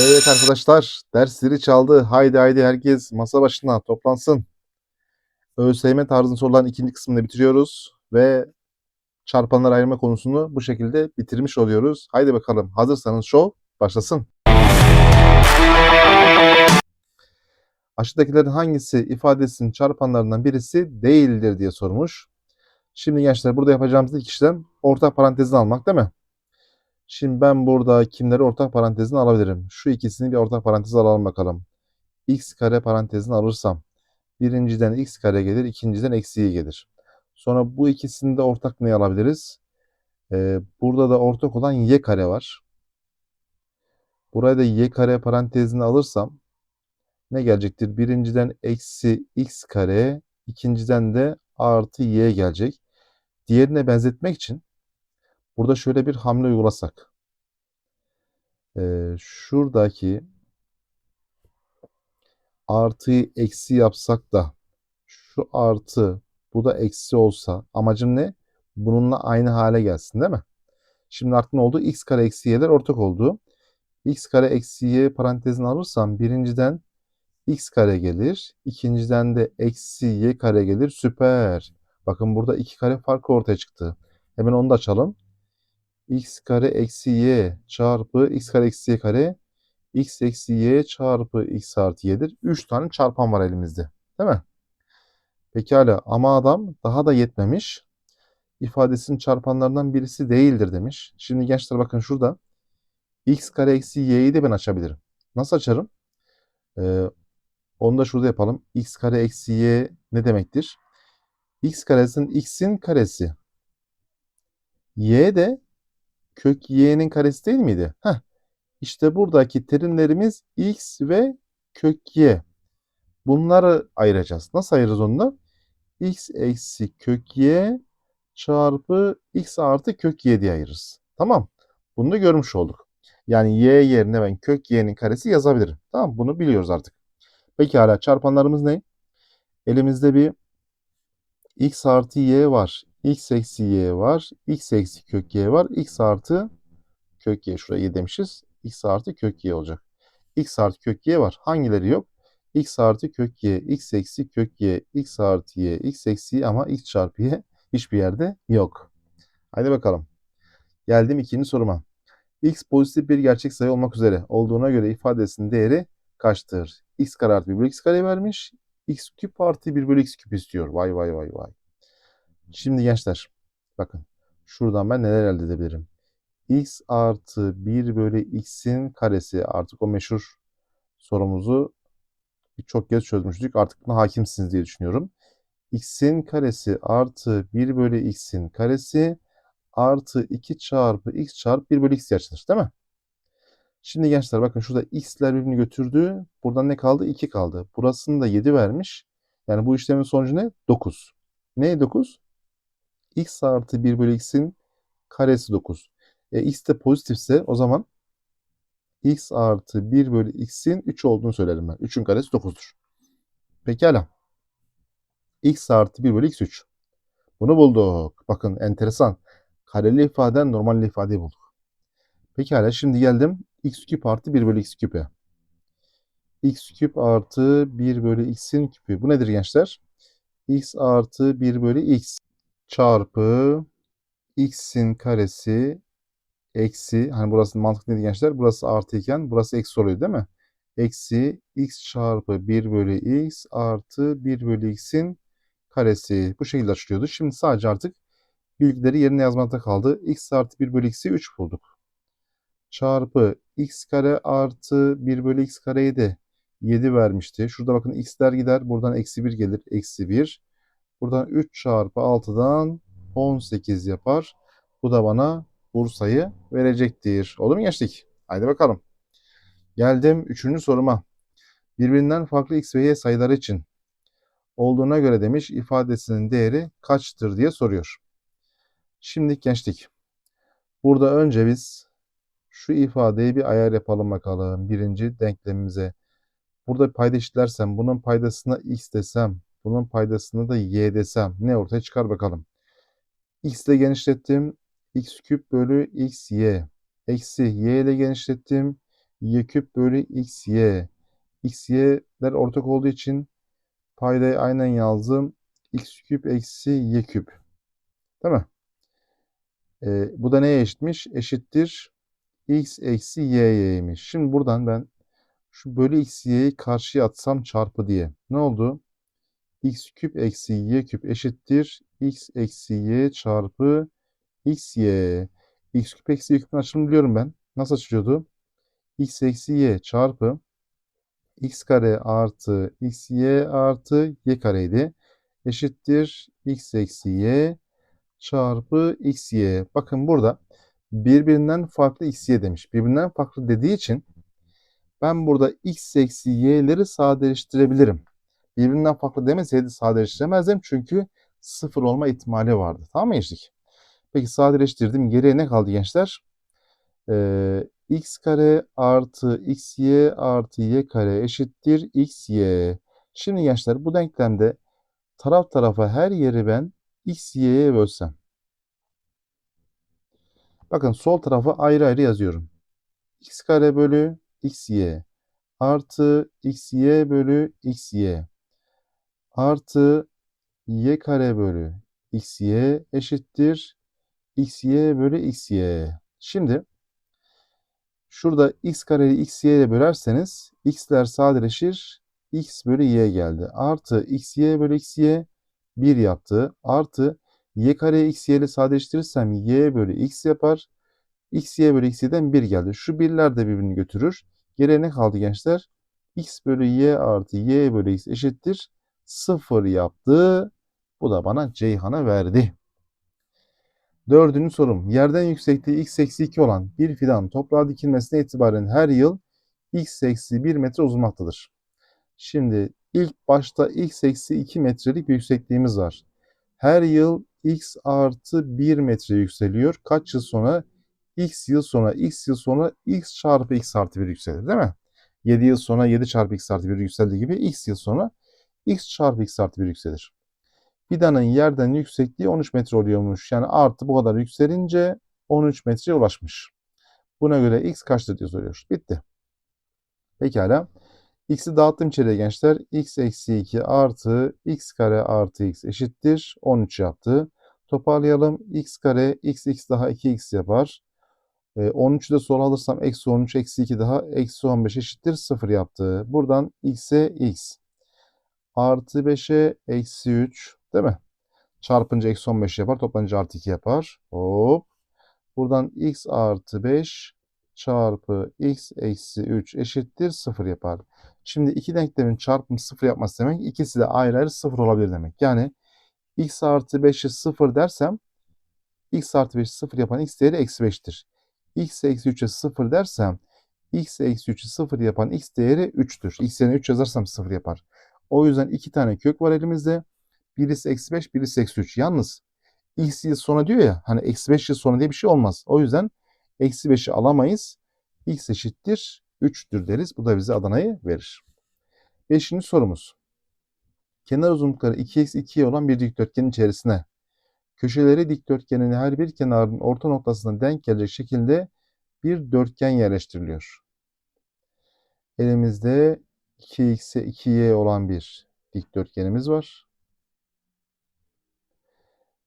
Evet arkadaşlar ders zili çaldı. Haydi haydi herkes masa başına toplansın. ÖSYM tarzı soruların ikinci kısmını bitiriyoruz ve çarpanları ayırma konusunu bu şekilde bitirmiş oluyoruz. Haydi bakalım hazırsanız show başlasın. Aşağıdakilerin hangisi ifadesinin çarpanlarından birisi değildir diye sormuş. Şimdi gençler burada yapacağımız ilk işlem ortak parantezini almak değil mi? Şimdi ben burada kimleri ortak parantezine alabilirim? Şu ikisini bir ortak paranteze alalım bakalım. x kare parantezini alırsam birinciden x kare gelir, ikinciden eksi y gelir. Sonra bu ikisini de ortak ne alabiliriz? Ee, burada da ortak olan y kare var. Buraya da y kare parantezini alırsam ne gelecektir? Birinciden eksi x kare, ikinciden de artı y gelecek. Diğerine benzetmek için burada şöyle bir hamle uygulasak. Ee, şuradaki artıyı eksi yapsak da şu artı bu da eksi olsa amacım ne? Bununla aynı hale gelsin değil mi? Şimdi artık ne oldu? x kare eksi y'ler ortak oldu. x kare eksi y parantezini alırsam birinciden x kare gelir. ikinciden de eksi y kare gelir. Süper. Bakın burada iki kare farkı ortaya çıktı. Hemen onu da açalım. X kare eksi y çarpı x kare eksi y kare x eksi y çarpı x artı y'dir. 3 tane çarpan var elimizde. Değil mi? Pekala ama adam daha da yetmemiş. İfadesinin çarpanlarından birisi değildir demiş. Şimdi gençler bakın şurada x kare eksi y'yi de ben açabilirim. Nasıl açarım? Ee, onu da şurada yapalım. x kare eksi y ne demektir? x karesinin x'in karesi. y de kök y'nin karesi değil miydi? Heh. İşte buradaki terimlerimiz x ve kök y. Bunları ayıracağız. Nasıl ayırırız onları? x eksi kök y çarpı x artı kök y diye ayırırız. Tamam. Bunu da görmüş olduk. Yani y yerine ben kök y'nin karesi yazabilirim. Tamam Bunu biliyoruz artık. Peki hala çarpanlarımız ne? Elimizde bir x artı y var. X eksi y var. x eksi kök y var. x artı kök y. Şuraya y demişiz. x artı kök y olacak. x artı kök y var. Hangileri yok? x artı kök y, x eksi kök y, x artı y, x eksi y ama x çarpı y hiçbir yerde yok. Haydi bakalım. Geldim ikinci soruma. x pozitif bir gerçek sayı olmak üzere olduğuna göre ifadesinin değeri kaçtır? x kare artı 1 bölü x kare vermiş. x küp artı 1 bölü x küp istiyor. Vay vay vay vay. Şimdi gençler bakın şuradan ben neler elde edebilirim? x artı 1 bölü x'in karesi artık o meşhur sorumuzu çok kez çözmüştük. Artık buna hakimsiniz diye düşünüyorum. x'in karesi artı 1 bölü x'in karesi artı 2 çarpı x çarpı 1 bölü x yaşanır değil mi? Şimdi gençler bakın şurada x'ler birbirini götürdü. Buradan ne kaldı? 2 kaldı. Burasını da 7 vermiş. Yani bu işlemin sonucu ne? 9. Ne 9? X artı 1 bölü x'in karesi 9. E, x de pozitifse o zaman x artı 1 bölü x'in 3 olduğunu söylerim ben. 3'ün karesi 9'dur. Pekala. x artı 1 bölü x 3. Bunu bulduk. Bakın enteresan. Kareli ifadeden normalli ifadeyi bulduk. Pekala şimdi geldim x küp artı 1 bölü x küpe. x küp artı 1 bölü x'in küpü. Bu nedir gençler? x artı 1 bölü x çarpı x'in karesi eksi hani burası mantık neydi gençler? Burası artı iken burası eksi oluyor değil mi? Eksi x çarpı 1 bölü x artı 1 bölü x'in karesi. Bu şekilde açılıyordu. Şimdi sadece artık bilgileri yerine yazmakta kaldı. x artı 1 bölü x'i 3 bulduk. Çarpı x kare artı 1 bölü x kareyi de 7 vermişti. Şurada bakın x'ler gider. Buradan eksi 1 gelir. Eksi 1. Buradan 3 çarpı 6'dan 18 yapar. Bu da bana Bursa'yı verecektir. Olur mu gençlik? Haydi bakalım. Geldim üçüncü soruma. Birbirinden farklı x ve y sayıları için olduğuna göre demiş ifadesinin değeri kaçtır diye soruyor. Şimdi gençlik. Burada önce biz şu ifadeyi bir ayar yapalım bakalım. Birinci denklemimize. Burada payda bunun paydasına x desem, bunun paydasını da y desem ne ortaya çıkar bakalım. x ile genişlettim x küp bölü x y eksi y ile genişlettim. y küp bölü x y. x y'ler ortak olduğu için paydayı aynen yazdım. x küp eksi y küp. Değil mi? Ee, bu da neye eşitmiş? Eşittir x eksi y y'ymiş. Şimdi buradan ben şu bölü x y'yi karşıya atsam çarpı diye. Ne oldu? X küp eksi y küp eşittir x eksi y çarpı x y. x küp eksi y küpün açılımını biliyorum ben. Nasıl açılıyordu? x eksi y çarpı x kare artı x y artı y kareydi. Eşittir x eksi y çarpı x y. Bakın burada birbirinden farklı x y demiş. Birbirinden farklı dediği için ben burada x eksi y'leri sadeleştirebilirim. Birbirinden farklı demeseydi sadeleştiremezdim çünkü sıfır olma ihtimali vardı. Tamam mı gençlik? Peki sadeleştirdim. Geriye ne kaldı gençler? Ee, x kare artı xy artı y kare eşittir xy. Şimdi gençler bu denklemde taraf tarafa her yeri ben xy'ye bölsem. Bakın sol tarafa ayrı ayrı yazıyorum. x kare bölü xy artı xy bölü xy artı y kare bölü xy eşittir xy bölü xy. Şimdi şurada x kareyi xy ile bölerseniz x'ler sadeleşir. x bölü y geldi. Artı xy bölü xy 1 yaptı. Artı y kareyi xy ile sadeleştirirsem y bölü x yapar. xy bölü xy'den 1 geldi. Şu birler de birbirini götürür. Geriye ne kaldı gençler? x bölü y artı y bölü x eşittir. 0 yaptı. Bu da bana Ceyhan'a verdi. Dördüncü sorum. Yerden yüksekliği x eksi 2 olan bir fidan toprağa dikilmesine itibaren her yıl x eksi 1 metre uzunmaktadır. Şimdi ilk başta x eksi 2 metrelik bir yüksekliğimiz var. Her yıl x artı 1 metre yükseliyor. Kaç yıl sonra? x yıl sonra, x yıl sonra x çarpı x artı 1 yükselir değil mi? 7 yıl sonra 7 çarpı x artı 1 yükseldiği gibi x yıl sonra x çarpı x artı 1 yükselir. Fidanın yerden yüksekliği 13 metre oluyormuş. Yani artı bu kadar yükselince 13 metreye ulaşmış. Buna göre x kaçtır diye soruyor. Bitti. Pekala. X'i dağıttım içeriye gençler. x eksi 2 artı x kare artı x eşittir. 13 yaptı. Toparlayalım. x kare x x daha 2x yapar. E, 13'ü de sola alırsam eksi 13 eksi 2 daha eksi 15 eşittir 0 yaptı. Buradan x'e x. Artı 5'e eksi 3 değil mi? Çarpınca eksi 15 yapar. Toplanınca artı 2 yapar. Hop. Buradan x artı 5 çarpı x eksi 3 eşittir 0 yapar. Şimdi iki denklemin çarpımı 0 yapması demek ikisi de ayrı ayrı 0 olabilir demek. Yani x artı 5'i 0 dersem x artı 5'i 0 yapan x değeri eksi 5'tir. x eksi 3'e 0 dersem x eksi 3'ü 0 yapan x değeri 3'tür. x yerine 3 yazarsam 0 yapar. O yüzden iki tane kök var elimizde. Birisi eksi 5, birisi eksi 3. Yalnız x yıl sonra diyor ya hani eksi 5 yıl sonra diye bir şey olmaz. O yüzden eksi 5'i alamayız. x eşittir 3'tür deriz. Bu da bize Adana'yı verir. Beşinci sorumuz. Kenar uzunlukları 2x 2y olan bir dikdörtgenin içerisine köşeleri dikdörtgenin her bir kenarının orta noktasına denk gelecek şekilde bir dörtgen yerleştiriliyor. Elimizde 2x'e 2y olan bir dikdörtgenimiz var.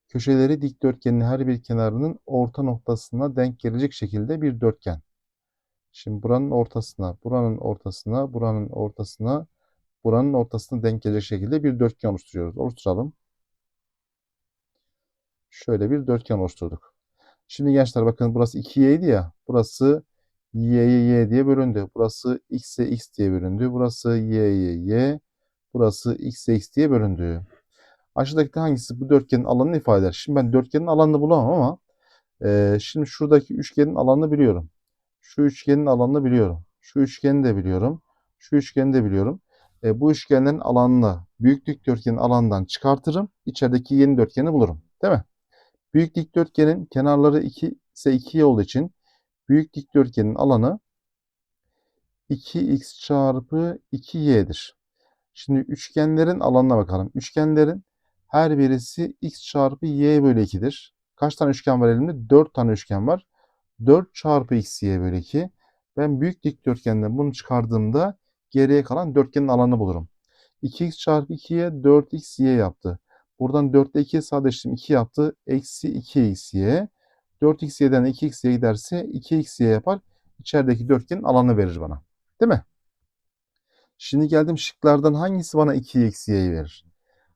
Köşeleri dikdörtgenin her bir kenarının orta noktasına denk gelecek şekilde bir dörtgen. Şimdi buranın ortasına, buranın ortasına, buranın ortasına, buranın ortasına denk gelecek şekilde bir dörtgen oluşturuyoruz. Oluşturalım. Şöyle bir dörtgen oluşturduk. Şimdi gençler bakın burası 2y'ydi ya. Burası y'ye y diye bölündü. Burası x'e x diye bölündü. Burası y'ye y. Burası x'e x diye bölündü. Aşağıdaki hangisi bu dörtgenin alanını ifade eder? Şimdi ben dörtgenin alanını bulamam ama e, şimdi şuradaki üçgenin alanını biliyorum. Şu üçgenin alanını biliyorum. Şu üçgeni de biliyorum. Şu üçgeni de biliyorum. E, bu üçgenlerin alanını büyük dikdörtgenin alanından çıkartırım. İçerideki yeni dörtgeni bulurum. Değil mi? Büyük dikdörtgenin kenarları 2 ise 2 olduğu için büyük dikdörtgenin alanı 2x çarpı 2y'dir. Şimdi üçgenlerin alanına bakalım. Üçgenlerin her birisi x çarpı y bölü 2'dir. Kaç tane üçgen var elimde? 4 tane üçgen var. 4 çarpı x y bölü 2. Ben büyük dikdörtgenden bunu çıkardığımda geriye kalan dörtgenin alanı bulurum. 2x çarpı 2'ye 4xy yaptı. Buradan 4 ile 2'ye sadeleştim 2 yaptı. Eksi 2xy. 4xy'den 2x'ye giderse 2xy yapar. İçerideki dörtgenin alanı verir bana. Değil mi? Şimdi geldim şıklardan hangisi bana 2xy'yi verir?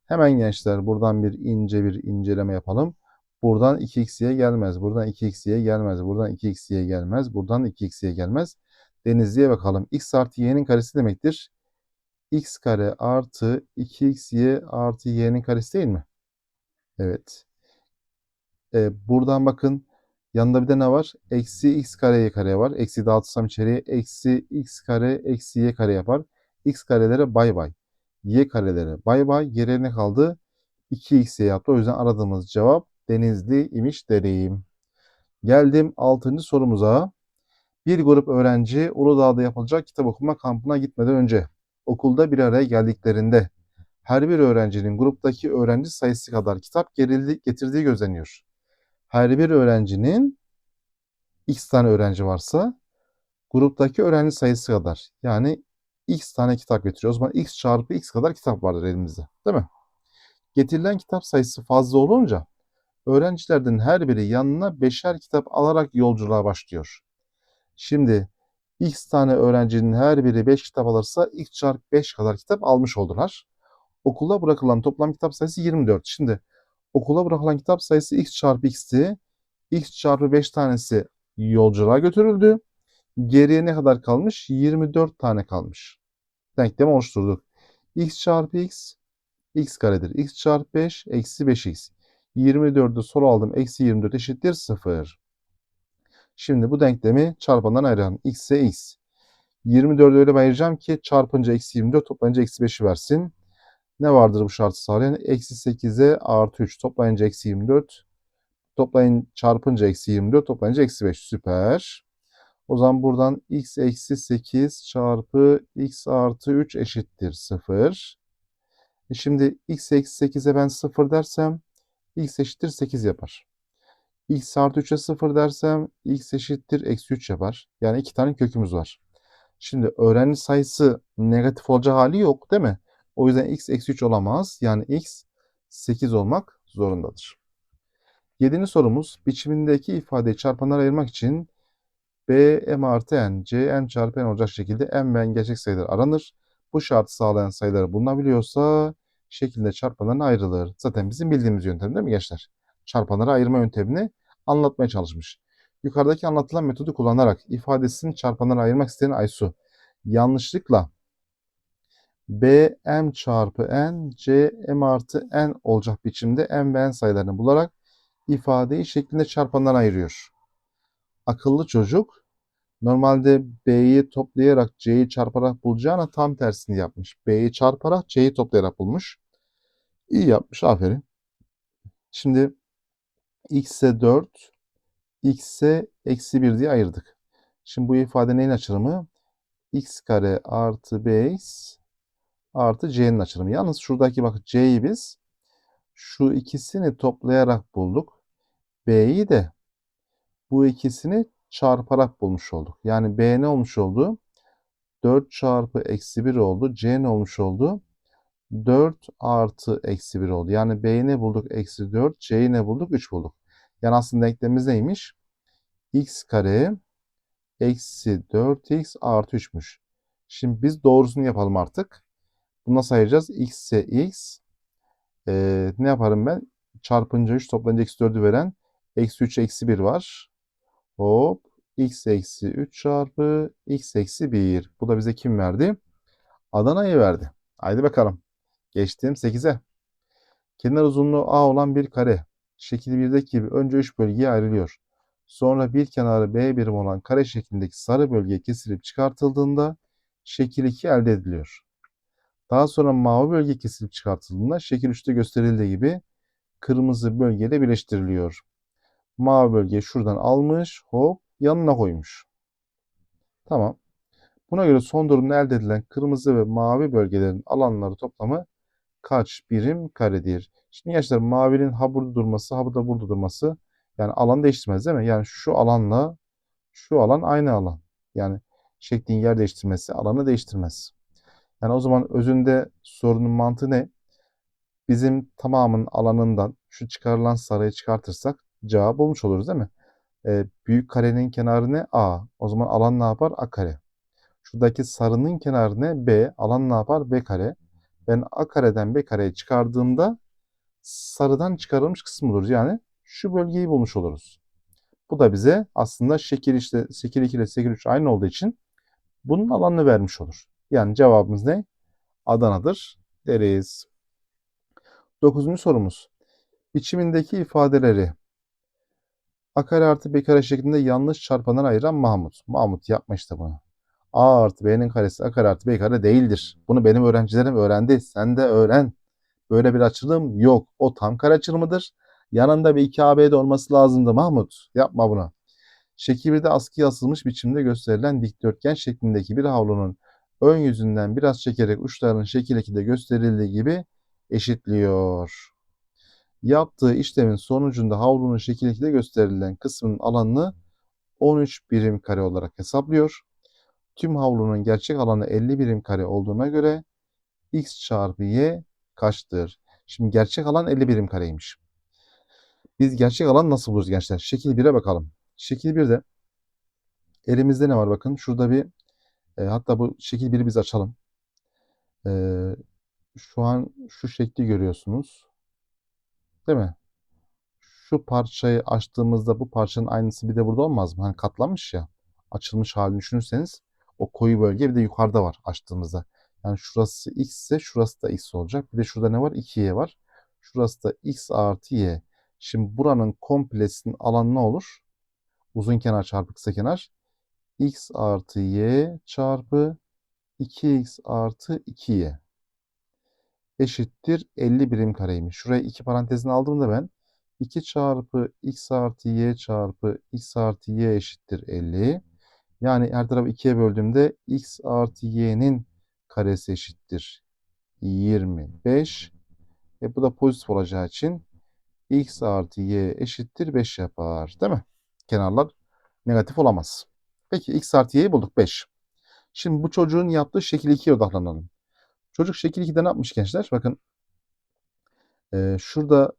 Hemen gençler buradan bir ince bir inceleme yapalım. Buradan 2x'ye gelmez. Buradan 2x'ye gelmez. Buradan 2x'ye gelmez. Buradan 2x'ye gelmez. Denizli'ye bakalım. x artı y'nin karesi demektir. x kare artı 2xy artı y'nin karesi değil mi? Evet. Ee, buradan bakın. Yanında bir de ne var? Eksi x kare y kare var. Eksi dağıtırsam içeriye eksi x kare eksi y kare yapar. x karelere bay bay. y karelere bay bay. Geriye ne kaldı? 2x'ye yaptı. O yüzden aradığımız cevap Denizli imiş dereyim. Geldim 6. sorumuza. Bir grup öğrenci Uludağ'da yapılacak kitap okuma kampına gitmeden önce okulda bir araya geldiklerinde her bir öğrencinin gruptaki öğrenci sayısı kadar kitap gerildi, getirdiği gözleniyor. Her bir öğrencinin x tane öğrenci varsa gruptaki öğrenci sayısı kadar yani x tane kitap getiriyor. O zaman x çarpı x kadar kitap vardır elimizde. Değil mi? Getirilen kitap sayısı fazla olunca öğrencilerden her biri yanına beşer kitap alarak yolculuğa başlıyor. Şimdi x tane öğrencinin her biri 5 kitap alırsa x çarpı 5 kadar kitap almış oldular. Okula bırakılan toplam kitap sayısı 24. Şimdi okula bırakılan kitap sayısı x çarpı x'ti. x çarpı 5 tanesi yolculuğa götürüldü. Geriye ne kadar kalmış? 24 tane kalmış. Denklemi oluşturduk. x çarpı x x karedir. x çarpı 5 eksi 5x. 24'ü sola aldım. Eksi 24 eşittir 0. Şimdi bu denklemi çarpandan ayıralım. x ise x. 24'ü öyle ayıracağım ki çarpınca eksi 24 toplayınca eksi 5'i versin. Ne vardır bu şartı sağlayan? Eksi 8'e artı 3 toplayınca eksi 24. Toplayın çarpınca eksi 24 toplayınca eksi 5. Süper. O zaman buradan x eksi 8 çarpı x artı 3 eşittir 0. E şimdi x eksi 8'e ben 0 dersem x eşittir 8 yapar. x artı 3'e 0 dersem x eşittir eksi 3 yapar. Yani iki tane kökümüz var. Şimdi öğrenci sayısı negatif olacağı hali yok değil mi? O yüzden x eksi 3 olamaz. Yani x 8 olmak zorundadır. Yedinci sorumuz biçimindeki ifadeyi çarpanlara ayırmak için b m artı n, c m çarpı n olacak şekilde m ve n gerçek sayılar aranır. Bu şartı sağlayan sayılar bulunabiliyorsa şekilde çarpanlarına ayrılır. Zaten bizim bildiğimiz yöntem değil mi gençler? Çarpanlara ayırma yöntemini anlatmaya çalışmış. Yukarıdaki anlatılan metodu kullanarak ifadesini çarpanlara ayırmak isteyen Aysu yanlışlıkla b m çarpı n c m artı n olacak biçimde m ve n sayılarını bularak ifadeyi şeklinde çarpanlara ayırıyor. Akıllı çocuk normalde b'yi toplayarak c'yi çarparak bulacağına tam tersini yapmış. b'yi çarparak c'yi toplayarak bulmuş. İyi yapmış aferin. Şimdi x'e 4 x'e eksi 1 diye ayırdık. Şimdi bu ifade neyin açılımı? x kare artı bx artı c'nin açılımı. Yalnız şuradaki bak c'yi biz şu ikisini toplayarak bulduk. b'yi de bu ikisini çarparak bulmuş olduk. Yani b ne olmuş oldu? 4 çarpı eksi 1 oldu. c ne olmuş oldu? 4 artı eksi 1 oldu. Yani b'yi ne bulduk? Eksi 4. c'yi ne bulduk? 3 bulduk. Yani aslında denklemimiz neymiş? x kare eksi 4x artı 3'müş. Şimdi biz doğrusunu yapalım artık. Bunu nasıl ayıracağız? x ise x. Ee, ne yaparım ben? Çarpınca 3 toplayınca eksi 4'ü veren eksi 3 eksi 1 var. Hop. x eksi 3 çarpı x eksi 1. Bu da bize kim verdi? Adana'yı verdi. Haydi bakalım. Geçtim 8'e. Kenar uzunluğu A olan bir kare. Şekil 1'deki gibi önce 3 bölgeye ayrılıyor. Sonra bir kenarı B birim olan kare şeklindeki sarı bölge kesilip çıkartıldığında şekil 2 elde ediliyor. Daha sonra mavi bölge kesilip çıkartıldığında şekil 3'te gösterildiği gibi kırmızı bölgeyle birleştiriliyor. Mavi bölge şuradan almış, hop yanına koymuş. Tamam. Buna göre son durumda elde edilen kırmızı ve mavi bölgelerin alanları toplamı kaç birim karedir? Şimdi gençler mavinin ha burada durması, ha burada burada durması yani alan değiştirmez değil mi? Yani şu alanla şu alan aynı alan. Yani Şeklin yer değiştirmesi alanı değiştirmez. Yani o zaman özünde sorunun mantığı ne? Bizim tamamın alanından şu çıkarılan sarıyı çıkartırsak cevabı bulmuş oluruz değil mi? Ee, büyük karenin kenarı ne? A. O zaman alan ne yapar? A kare. Şuradaki sarının kenarı ne? B. Alan ne yapar? B kare. Ben A kareden B kareye çıkardığımda sarıdan çıkarılmış kısım olur. Yani şu bölgeyi bulmuş oluruz. Bu da bize aslında şekil işte şekil 2 ile şekil 3 aynı olduğu için bunun alanını vermiş olur. Yani cevabımız ne? Adana'dır deriz. Dokuzuncu sorumuz. Biçimindeki ifadeleri A kare artı B kare şeklinde yanlış çarpanlara ayıran Mahmut. Mahmut yapma işte bunu. A artı B'nin karesi A kare artı B kare değildir. Bunu benim öğrencilerim öğrendi. Sen de öğren. Böyle bir açılım yok. O tam kare açılımıdır. Yanında bir 2AB de olması lazımdı Mahmut. Yapma bunu. Şekil 1'de askıya asılmış biçimde gösterilen dikdörtgen şeklindeki bir havlunun ön yüzünden biraz çekerek uçlarının şekil 2'de gösterildiği gibi eşitliyor. Yaptığı işlemin sonucunda havlunun şekil 2'de gösterilen kısmının alanını 13 birim kare olarak hesaplıyor. Tüm havlunun gerçek alanı 50 birim kare olduğuna göre x çarpı y kaçtır? Şimdi gerçek alan 50 birim kareymiş. Biz gerçek alan nasıl buluruz gençler? Şekil 1'e bakalım. Şekil 1'de elimizde ne var bakın. Şurada bir e, hatta bu şekil 1'i biz açalım. E, şu an şu şekli görüyorsunuz. Değil mi? Şu parçayı açtığımızda bu parçanın aynısı bir de burada olmaz mı? Hani katlanmış ya. Açılmış halini düşünürseniz o koyu bölge bir de yukarıda var açtığımızda. Yani şurası x ise şurası da x olacak. Bir de şurada ne var? 2y var. Şurası da x artı y. Şimdi buranın komplesinin alanı ne olur? Uzun kenar çarpı kısa kenar. X artı y çarpı 2x artı 2y eşittir 50 birim kareymiş. Şuraya iki parantezini aldığımda ben 2 çarpı x artı y çarpı x artı y eşittir 50. Yani her tarafı 2'ye böldüğümde x artı y'nin karesi eşittir 25. E bu da pozitif olacağı için x artı y eşittir 5 yapar. Değil mi? Kenarlar negatif olamaz. Peki x artı y'yi bulduk 5. Şimdi bu çocuğun yaptığı şekil 2'ye odaklanalım. Çocuk şekil 2'de ne yapmış gençler? Bakın e, şurada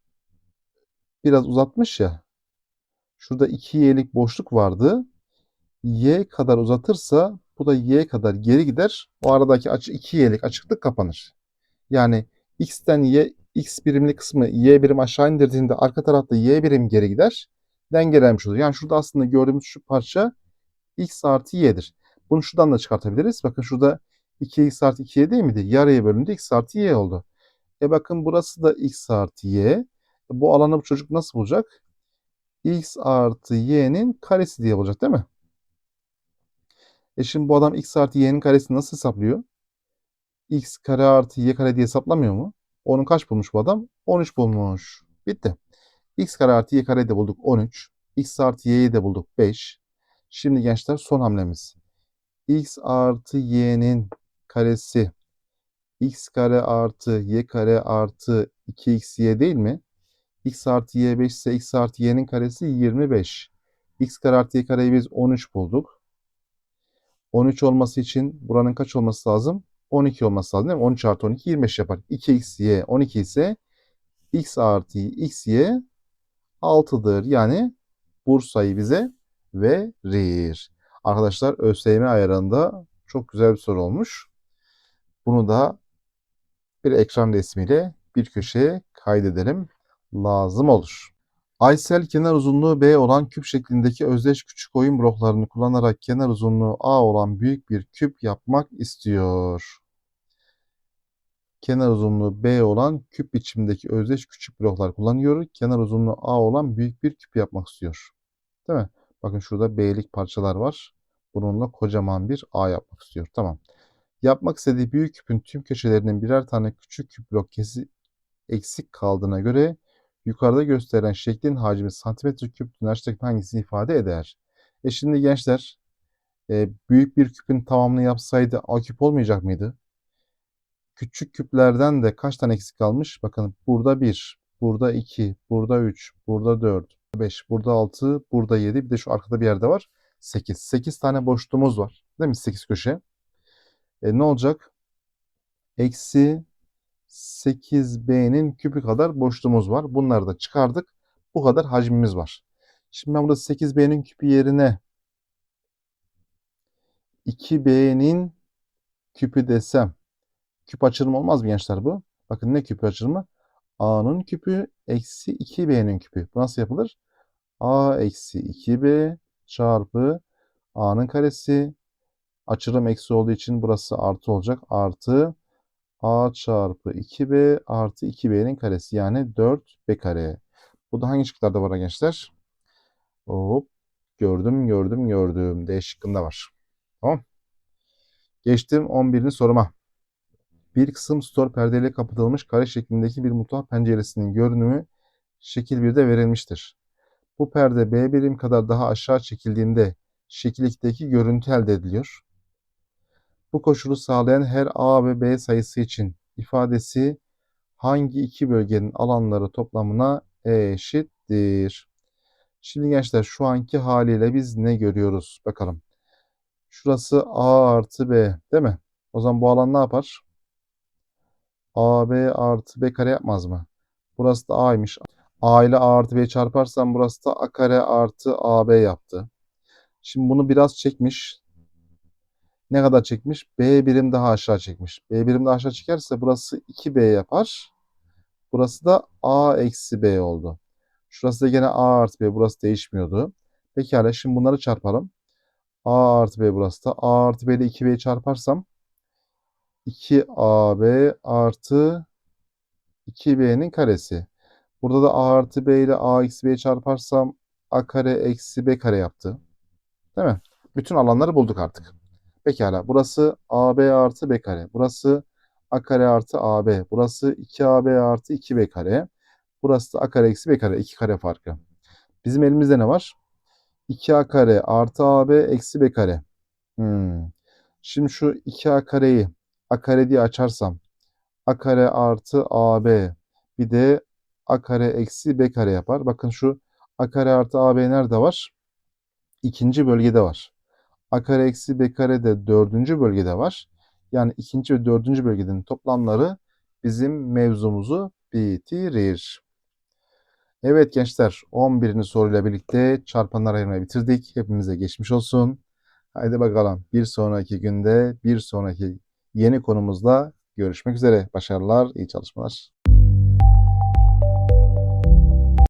biraz uzatmış ya. Şurada 2y'lik boşluk vardı. y kadar uzatırsa bu da y kadar geri gider. O aradaki açı 2y'lik açıklık kapanır. Yani x'ten y x birimli kısmı y birim aşağı indirdiğinde arka tarafta y birim geri gider. Dengelenmiş olur. Yani şurada aslında gördüğümüz şu parça x artı y'dir. Bunu şuradan da çıkartabiliriz. Bakın şurada 2x artı 2y değil miydi? Yarıya bölündü x artı y oldu. E bakın burası da x artı y. E bu alanı bu çocuk nasıl bulacak? x artı y'nin karesi diye bulacak değil mi? E şimdi bu adam x artı y'nin karesini nasıl hesaplıyor? x kare artı y kare diye hesaplamıyor mu? Onun kaç bulmuş bu adam? 13 bulmuş. Bitti. x kare artı y kare de bulduk 13. x artı y'yi de bulduk 5. Şimdi gençler son hamlemiz. x artı y'nin karesi x kare artı y kare artı 2xy değil mi? x artı y 5 ise x artı y'nin karesi 25. x kare artı y kareyi biz 13 bulduk. 13 olması için buranın kaç olması lazım? 12 olması lazım değil mi? 13 artı 12 25 yapar. 2xy 12 ise x artı xy 6'dır. Yani Bursa'yı bize verir. Arkadaşlar ÖSYM ayarında çok güzel bir soru olmuş. Bunu da bir ekran resmiyle bir köşeye kaydedelim. Lazım olur. Aysel kenar uzunluğu B olan küp şeklindeki özdeş küçük oyun bloklarını kullanarak kenar uzunluğu A olan büyük bir küp yapmak istiyor. Kenar uzunluğu B olan küp biçimindeki özdeş küçük bloklar kullanıyor. Kenar uzunluğu A olan büyük bir küp yapmak istiyor. Değil mi? Bakın şurada B'lik parçalar var. Bununla kocaman bir A yapmak istiyor. Tamam. Yapmak istediği büyük küpün tüm köşelerinin birer tane küçük küp blok kesi eksik kaldığına göre yukarıda gösterilen şeklin hacmi santimetre küp aşağıdaki hangisini ifade eder? E şimdi gençler e, büyük bir küpün tamamını yapsaydı A küp olmayacak mıydı? Küçük küplerden de kaç tane eksik kalmış? Bakın burada 1, burada 2, burada 3, burada 4, 5, burada 6, burada 7 bir de şu arkada bir yerde var 8. 8 tane boşluğumuz var. Değil mi? 8 köşe. E, ne olacak? Eksi 8B'nin küpü kadar boşluğumuz var. Bunları da çıkardık. Bu kadar hacmimiz var. Şimdi ben burada 8B'nin küpü yerine 2B'nin küpü desem küp açılımı olmaz mı gençler bu? Bakın ne küpü açılımı? A'nın küpü eksi 2B'nin küpü. Bu nasıl yapılır? A eksi 2B çarpı A'nın karesi. Açılım eksi olduğu için burası artı olacak. Artı A çarpı 2B artı 2B'nin karesi. Yani 4B kare. Bu da hangi şıklarda var gençler? Hop. Gördüm, gördüm, gördüm. D şıkkında var. Tamam. Geçtim 11. soruma. Bir kısım stor perdeyle kapatılmış kare şeklindeki bir mutfak penceresinin görünümü şekil 1'de verilmiştir. Bu perde B birim kadar daha aşağı çekildiğinde şekil 2'deki görüntü elde ediliyor. Bu koşulu sağlayan her A ve B sayısı için ifadesi hangi iki bölgenin alanları toplamına eşittir? Şimdi gençler şu anki haliyle biz ne görüyoruz? Bakalım. Şurası A artı B değil mi? O zaman bu alan ne yapar? AB artı B kare yapmaz mı? Burası da A'ymış. A ile A artı B çarparsam burası da A kare artı AB yaptı. Şimdi bunu biraz çekmiş. Ne kadar çekmiş? B birim daha aşağı çekmiş. B birim daha aşağı çekerse burası 2B yapar. Burası da A eksi B oldu. Şurası da gene A artı B. Burası değişmiyordu. Pekala şimdi bunları çarpalım. A artı B burası da. A artı B ile 2B'yi çarparsam 2AB artı 2B'nin karesi. Burada da A artı B ile A eksi B'yi çarparsam A kare eksi B kare yaptı. Değil mi? Bütün alanları bulduk artık. Pekala. Burası AB artı B kare. Burası A kare artı AB. Burası 2AB artı 2B kare. Burası da A kare eksi B kare. 2 kare farkı. Bizim elimizde ne var? 2A kare artı AB eksi B kare. Hmm. Şimdi şu 2A kareyi A kare diye açarsam A kare artı AB bir de A kare eksi B kare yapar. Bakın şu A kare artı AB nerede var? İkinci bölgede var. A kare eksi B kare de dördüncü bölgede var. Yani ikinci ve dördüncü bölgenin toplamları bizim mevzumuzu bitirir. Evet gençler 11. soruyla birlikte çarpanlar ayırmayı bitirdik. Hepimize geçmiş olsun. Haydi bakalım bir sonraki günde bir sonraki yeni konumuzda görüşmek üzere. Başarılar, iyi çalışmalar.